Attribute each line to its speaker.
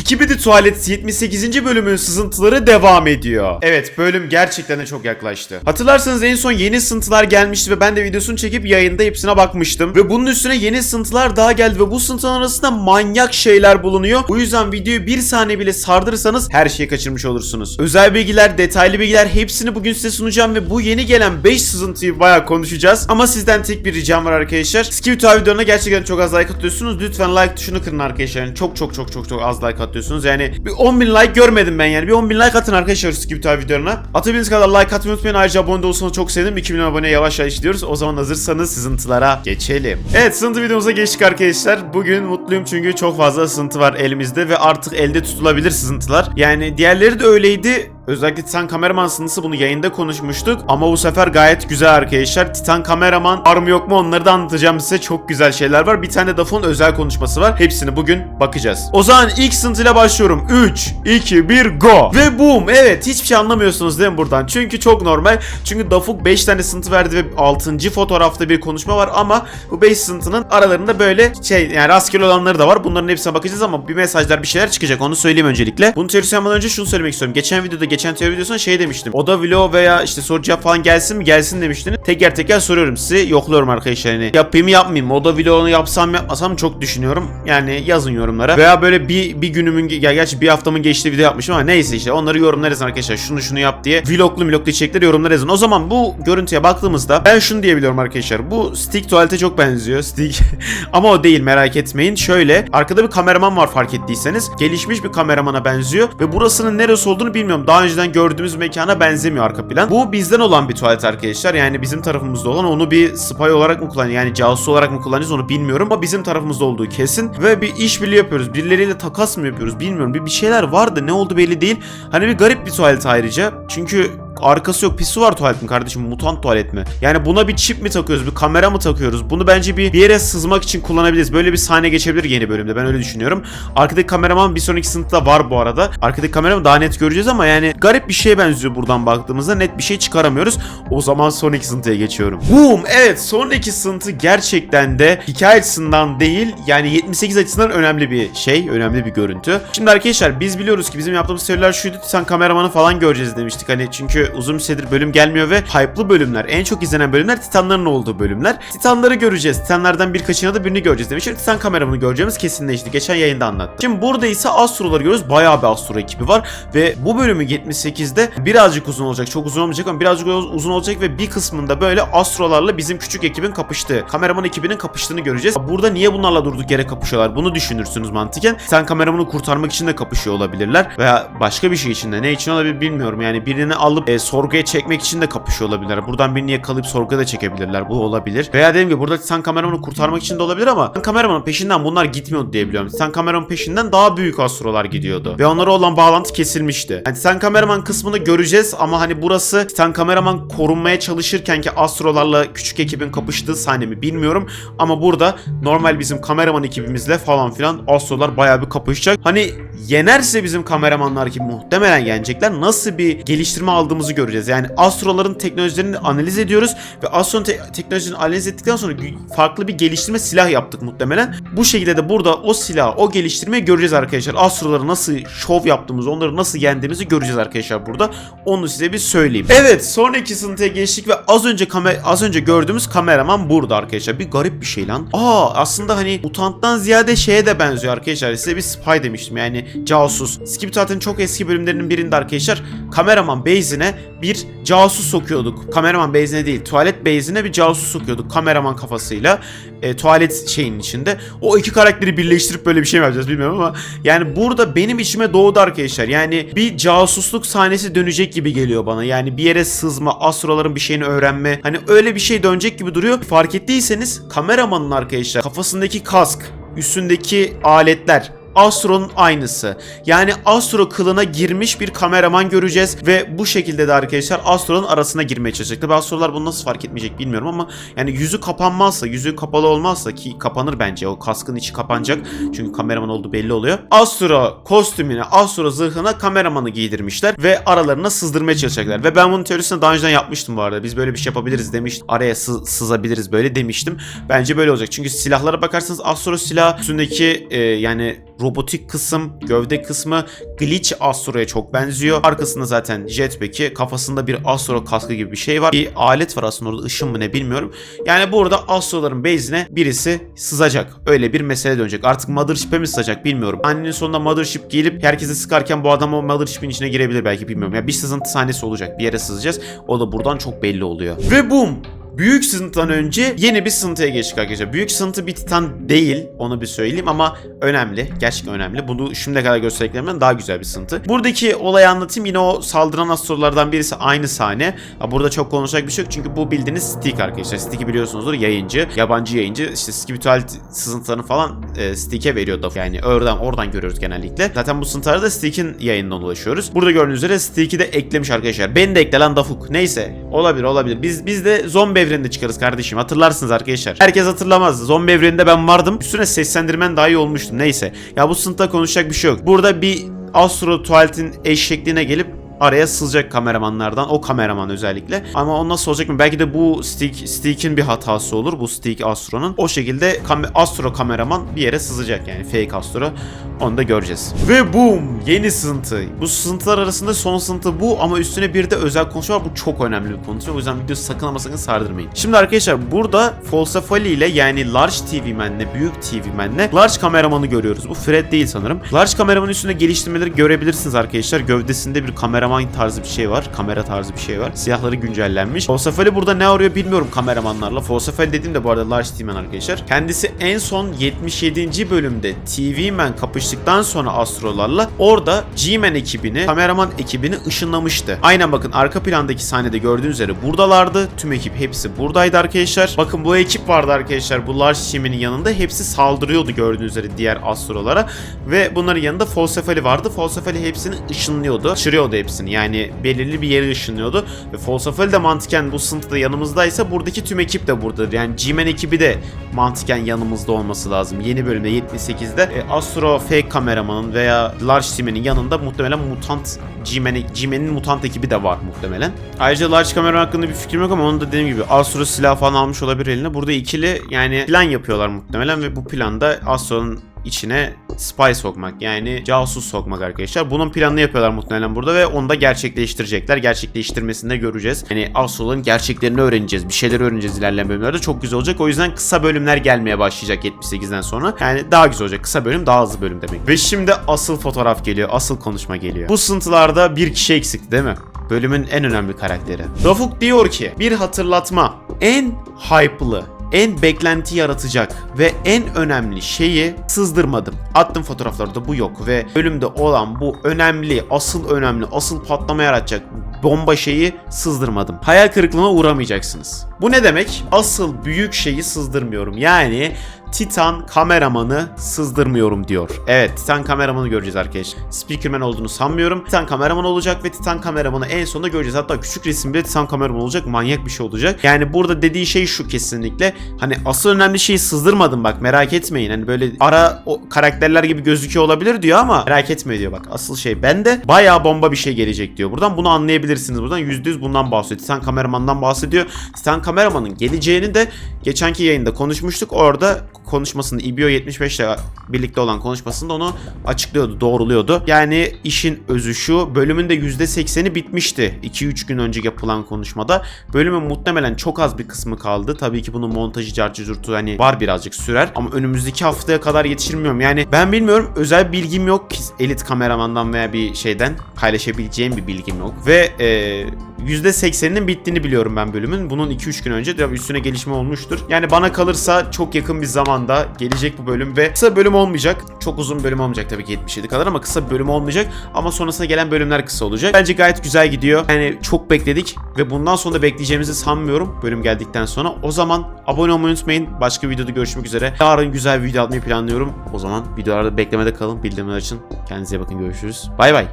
Speaker 1: Skibidi Tuvalet 78. bölümün sızıntıları devam ediyor. Evet bölüm gerçekten de çok yaklaştı. Hatırlarsanız en son yeni sızıntılar gelmişti ve ben de videosunu çekip yayında hepsine bakmıştım. Ve bunun üstüne yeni sızıntılar daha geldi ve bu sızıntılar arasında manyak şeyler bulunuyor. Bu yüzden videoyu bir saniye bile sardırırsanız her şeyi kaçırmış olursunuz. Özel bilgiler, detaylı bilgiler hepsini bugün size sunacağım ve bu yeni gelen 5 sızıntıyı bayağı konuşacağız. Ama sizden tek bir ricam var arkadaşlar. Skibidi videolarına gerçekten çok az like atıyorsunuz. Lütfen like tuşunu kırın arkadaşlar. Yani çok çok çok çok çok az like atıyorsunuz. Yani bir 10 bin like görmedim ben yani. Bir 10 bin like atın arkadaşlar Skibidi Tuvalet videolarına. Atabildiğiniz kadar like atmayı unutmayın. Ayrıca abone olsanız çok sevinirim. 2 milyon aboneye yavaş yavaş gidiyoruz. O zaman hazırsanız sızıntılara geçelim. Evet sızıntı videomuza geçtik arkadaşlar. Bugün mutluyum çünkü çok fazla sızıntı var elimizde ve artık elde tutulabilir sızıntılar. Yani diğerleri de öyleydi. Özellikle Titan kameraman sınısı bunu yayında konuşmuştuk. Ama bu sefer gayet güzel arkadaşlar. Titan kameraman var mı yok mu onları da anlatacağım size. Çok güzel şeyler var. Bir tane Dafon özel konuşması var. Hepsini bugün bakacağız. O zaman ilk sınıntıyla başlıyorum. 3, 2, 1, go. Ve boom. Evet hiçbir şey anlamıyorsunuz değil mi buradan? Çünkü çok normal. Çünkü Dafuk 5 tane sınıntı verdi ve 6. fotoğrafta bir konuşma var ama bu 5 sınıntının aralarında böyle şey yani rastgele olanları da var. Bunların hepsine bakacağız ama bir mesajlar bir şeyler çıkacak. Onu söyleyeyim öncelikle. Bunu teorisi yapmadan önce şunu söylemek istiyorum. Geçen videoda geçen teori videosunda şey demiştim. Oda vlog veya işte soru cevap falan gelsin mi gelsin demiştiniz. Teker teker soruyorum size. Yokluyorum arkadaşlar. Yani yapayım yapmayayım mı? Oda vlogunu yapsam yapmasam çok düşünüyorum. Yani yazın yorumlara. Veya böyle bir bir günümün ya gerçi bir haftamın geçtiği video yapmışım ama neyse işte onları yorumlar yazın arkadaşlar. Şunu şunu yap diye. Vloglu vloglu içerikleri yorumlar yazın. O zaman bu görüntüye baktığımızda ben şunu diyebiliyorum arkadaşlar. Bu stick tuvalete çok benziyor. Stick ama o değil merak etmeyin. Şöyle arkada bir kameraman var fark ettiyseniz. Gelişmiş bir kameramana benziyor ve burasının neresi olduğunu bilmiyorum. Daha önceden gördüğümüz mekana benzemiyor arka plan. Bu bizden olan bir tuvalet arkadaşlar. Yani bizim tarafımızda olan onu bir spy olarak mı kullanıyor? Yani casus olarak mı kullanıyoruz onu bilmiyorum ama bizim tarafımızda olduğu kesin. Ve bir işbirliği yapıyoruz. Birileriyle takas mı yapıyoruz bilmiyorum. Bir, bir şeyler vardı. Ne oldu belli değil. Hani bir garip bir tuvalet ayrıca. Çünkü arkası yok. Pisi var tuvaletin kardeşim. Mutant tuvalet mi? Yani buna bir çip mi takıyoruz? Bir kamera mı takıyoruz? Bunu bence bir, bir yere sızmak için kullanabiliriz. Böyle bir sahne geçebilir yeni bölümde. Ben öyle düşünüyorum. Arkadaki kameraman bir sonraki sınıfta var bu arada. Arkadaki kameraman daha net göreceğiz ama yani garip bir şeye benziyor buradan baktığımızda. Net bir şey çıkaramıyoruz. O zaman sonraki sınıfta geçiyorum. Boom! Evet sonraki sınıfı gerçekten de hikaye açısından değil yani 78 açısından önemli bir şey. Önemli bir görüntü. Şimdi arkadaşlar biz biliyoruz ki bizim yaptığımız seriler şuydu. Sen kameramanı falan göreceğiz demiştik. Hani çünkü uzun bir süredir bölüm gelmiyor ve hype'lı bölümler, en çok izlenen bölümler Titanların olduğu bölümler. Titanları göreceğiz. Titanlardan birkaçını da birini göreceğiz demiştik. Titan kameramanı göreceğimiz kesinleşti. Geçen yayında anlattım. Şimdi burada ise Astro'ları görüyoruz. Bayağı bir Astro ekibi var ve bu bölümü 78'de birazcık uzun olacak. Çok uzun olmayacak ama birazcık uzun olacak ve bir kısmında böyle Astro'larla bizim küçük ekibin kapıştığı, kameraman ekibinin kapıştığını göreceğiz. Burada niye bunlarla durduk yere kapışıyorlar? Bunu düşünürsünüz mantıken. Sen kameramanı kurtarmak için de kapışıyor olabilirler veya başka bir şey için de. Ne için olabilir bilmiyorum. Yani birini alıp e, sorguya çekmek için de kapışıyor olabilirler. Buradan birini yakalayıp sorguya da çekebilirler. Bu olabilir. Veya dediğim gibi burada Titan kameramanı kurtarmak için de olabilir ama Titan kameramanın peşinden bunlar gitmiyordu diye biliyorum. Titan kameramanın peşinden daha büyük astrolar gidiyordu. Ve onlara olan bağlantı kesilmişti. Yani Titan kameraman kısmını göreceğiz ama hani burası Titan kameraman korunmaya çalışırken ki astrolarla küçük ekibin kapıştığı sahne mi bilmiyorum. Ama burada normal bizim kameraman ekibimizle falan filan astrolar bayağı bir kapışacak. Hani yenerse bizim kameramanlar ki muhtemelen yenecekler. Nasıl bir geliştirme aldığımızı göreceğiz. Yani astroların teknolojilerini analiz ediyoruz ve astronun te- teknolojilerini analiz ettikten sonra farklı bir geliştirme silah yaptık muhtemelen. Bu şekilde de burada o silah, o geliştirmeyi göreceğiz arkadaşlar. Astroları nasıl şov yaptığımızı, onları nasıl yendiğimizi göreceğiz arkadaşlar burada. Onu size bir söyleyeyim. Evet, sonraki sınıfaya geçtik ve az önce kamer az önce gördüğümüz kameraman burada arkadaşlar. Bir garip bir şey lan. Aa, aslında hani mutanttan ziyade şeye de benziyor arkadaşlar. Size bir spy demiştim yani casus. Skip zaten çok eski bölümlerinin birinde arkadaşlar kameraman base'ine bir casus sokuyorduk. Kameraman base'ine değil, tuvalet base'ine bir casus sokuyorduk kameraman kafasıyla. E, tuvalet şeyinin içinde. O iki karakteri birleştirip böyle bir şey mi yapacağız bilmiyorum ama yani burada benim içime doğdu arkadaşlar. Yani bir casusluk sahnesi dönecek gibi geliyor bana. Yani bir yere sızma, astroların bir şeyini öğrenme. Hani öyle bir şey dönecek gibi duruyor. Fark ettiyseniz kameramanın arkadaşlar kafasındaki kask, üstündeki aletler Astro'nun aynısı. Yani Astro kılına girmiş bir kameraman göreceğiz ve bu şekilde de arkadaşlar Astro'nun arasına girmeye çalışacak. Tabi Astro'lar bunu nasıl fark etmeyecek bilmiyorum ama yani yüzü kapanmazsa, yüzü kapalı olmazsa ki kapanır bence o kaskın içi kapanacak. Çünkü kameraman olduğu belli oluyor. Astro kostümüne, Astro zırhına kameramanı giydirmişler ve aralarına sızdırmaya çalışacaklar. Ve ben bunun teorisini daha önceden yapmıştım bu arada. Biz böyle bir şey yapabiliriz demiş. Araya sı- sızabiliriz böyle demiştim. Bence böyle olacak. Çünkü silahlara bakarsanız Astro silah üstündeki e, yani robotik kısım, gövde kısmı Glitch Astro'ya çok benziyor. Arkasında zaten jetpack'i, kafasında bir Astro kaskı gibi bir şey var. Bir alet var aslında orada ışın mı ne bilmiyorum. Yani burada Astro'ların base'ine birisi sızacak. Öyle bir mesele dönecek. Artık Mothership'e mi sızacak bilmiyorum. Annenin sonunda Mothership gelip herkese sıkarken bu adam o Mothership'in içine girebilir belki bilmiyorum. Ya bir sızıntı sahnesi olacak. Bir yere sızacağız. O da buradan çok belli oluyor. Ve boom! Büyük sızıntıdan önce yeni bir sızıntıya geçtik arkadaşlar. Büyük sızıntı bir titan değil. Onu bir söyleyeyim ama önemli. Gerçekten önemli. Bunu şimdiye kadar gösterdiklerimden daha güzel bir sızıntı. Buradaki olayı anlatayım. Yine o saldıran astrolardan birisi aynı sahne. Burada çok konuşacak bir şey yok. Çünkü bu bildiğiniz Stick arkadaşlar. Stick'i biliyorsunuzdur. Yayıncı. Yabancı yayıncı. İşte spiritual sızıntılarını falan e, Stick'e veriyor. Yani oradan, oradan görüyoruz genellikle. Zaten bu sızıntıları da Stick'in yayından ulaşıyoruz. Burada gördüğünüz üzere Stick'i de eklemiş arkadaşlar. Beni de ekle lan Dafuk. Neyse. Olabilir olabilir. Biz biz de zombi evreninde çıkarız kardeşim. Hatırlarsınız arkadaşlar. Herkes hatırlamaz. Zombi evreninde ben vardım. Üstüne seslendirmen daha iyi olmuştu. Neyse. Ya bu sınıfta konuşacak bir şey yok. Burada bir Astro tuvaletin eşekliğine gelip araya sızacak kameramanlardan. O kameraman özellikle. Ama o nasıl olacak mı? Belki de bu stick, stick'in bir hatası olur. Bu stick Astro'nun. O şekilde kam- Astro kameraman bir yere sızacak yani. Fake Astro. Onu da göreceğiz. Ve boom! Yeni sızıntı. Bu sızıntılar arasında son sızıntı bu ama üstüne bir de özel konuşma var. Bu çok önemli bir konu. O yüzden videoyu sakın ama sakın sardırmayın. Şimdi arkadaşlar burada Falsafali ile yani Large TV Man'le, Büyük TV Man'le Large kameramanı görüyoruz. Bu Fred değil sanırım. Large kameramanın üstünde geliştirmeleri görebilirsiniz arkadaşlar. Gövdesinde bir kameraman tarzı bir şey var. Kamera tarzı bir şey var. Siyahları güncellenmiş. Falsafali burada ne arıyor bilmiyorum kameramanlarla. Falsafali dediğim de bu arada Large TV Man arkadaşlar. Kendisi en son 77. bölümde TV Man kapıştıktan sonra astrolarla orada G-Man ekibini, kameraman ekibini ışınlamıştı. Aynen bakın arka plandaki sahnede gördüğünüz üzere buradalardı. Tüm ekip hepsi buradaydı arkadaşlar. Bakın bu ekip vardı arkadaşlar. Bu Large Team'in yanında hepsi saldırıyordu gördüğünüz üzere diğer astrolara. Ve bunların yanında Falsafali vardı. Falsafali hepsini ışınlıyordu. Şırıyordu hepsini. Yani belirli bir yere ışınlıyordu. Ve Falsafali de mantıken bu sınıfta yanımızdaysa buradaki tüm ekip de buradadır. Yani G-Man ekibi de mantıken yanımızda olması lazım. Yeni bölümde 78'de e, Astro Fake kameramanın veya Large Team'in yanında muhtemelen mutant G-Man, G-Man'in mutant ekibi de var muhtemelen. Ayrıca Large kamera hakkında bir fikrim yok ama onun da dediğim gibi Astro silah falan almış olabilir eline. Burada ikili yani plan yapıyorlar muhtemelen ve bu planda Astro'nun içine spy sokmak yani casus sokmak arkadaşlar. Bunun planını yapıyorlar muhtemelen burada ve onu da gerçekleştirecekler. Gerçekleştirmesini de göreceğiz. Yani Astro'ların gerçeklerini öğreneceğiz. Bir şeyler öğreneceğiz ilerleyen bölümlerde. Çok güzel olacak. O yüzden kısa bölümler gelmeye başlayacak 78'den sonra. Yani daha güzel olacak. Kısa bölüm daha hızlı bölüm demek. Ve şimdi asıl fotoğraf geliyor. Asıl konuşma geliyor. Bu sıntılarda bir kişi eksikti değil mi? Bölümün en önemli karakteri. Rafuk diyor ki bir hatırlatma. En hype'lı, en beklenti yaratacak ve en önemli şeyi sızdırmadım. Attım fotoğraflarda bu yok ve bölümde olan bu önemli, asıl önemli, asıl patlama yaratacak bomba şeyi sızdırmadım. Hayal kırıklığına uğramayacaksınız. Bu ne demek? Asıl büyük şeyi sızdırmıyorum. Yani Titan kameramanı sızdırmıyorum diyor. Evet Titan kameramanı göreceğiz arkadaşlar. Speakerman olduğunu sanmıyorum. Titan kameraman olacak ve Titan kameramanı en sonunda göreceğiz. Hatta küçük resimde Titan kameraman olacak. Manyak bir şey olacak. Yani burada dediği şey şu kesinlikle. Hani asıl önemli şeyi sızdırmadım bak merak etmeyin. Hani böyle ara o karakterler gibi gözüküyor olabilir diyor ama merak etme diyor bak. Asıl şey bende bayağı bomba bir şey gelecek diyor. Buradan bunu anlayabilirsiniz. Buradan %100 bundan bahsediyor. Titan kameramandan bahsediyor. Titan kameramanın geleceğini de geçenki yayında konuşmuştuk. Orada konuşmasında İBO 75 ile birlikte olan konuşmasında onu açıklıyordu, doğruluyordu. Yani işin özü şu, bölümün de %80'i bitmişti 2-3 gün önce yapılan konuşmada. Bölümün muhtemelen çok az bir kısmı kaldı. Tabii ki bunun montajı, carcı, curtu hani var birazcık sürer. Ama önümüzdeki haftaya kadar yetiştirmiyorum. Yani ben bilmiyorum, özel bilgim yok ki elit kameramandan veya bir şeyden paylaşabileceğim bir bilgim yok. Ve eee %80'inin bittiğini biliyorum ben bölümün. Bunun 2-3 gün önce üstüne gelişme olmuştur. Yani bana kalırsa çok yakın bir zamanda gelecek bu bölüm ve kısa bölüm olmayacak. Çok uzun bölüm olmayacak tabii ki 77 kadar ama kısa bölüm olmayacak. Ama sonrasında gelen bölümler kısa olacak. Bence gayet güzel gidiyor. Yani çok bekledik ve bundan sonra da bekleyeceğimizi sanmıyorum bölüm geldikten sonra. O zaman abone olmayı unutmayın. Başka videoda görüşmek üzere. Yarın güzel bir video atmayı planlıyorum. O zaman videolarda beklemede kalın. Bildirimler için kendinize bakın. Görüşürüz. Bay bay.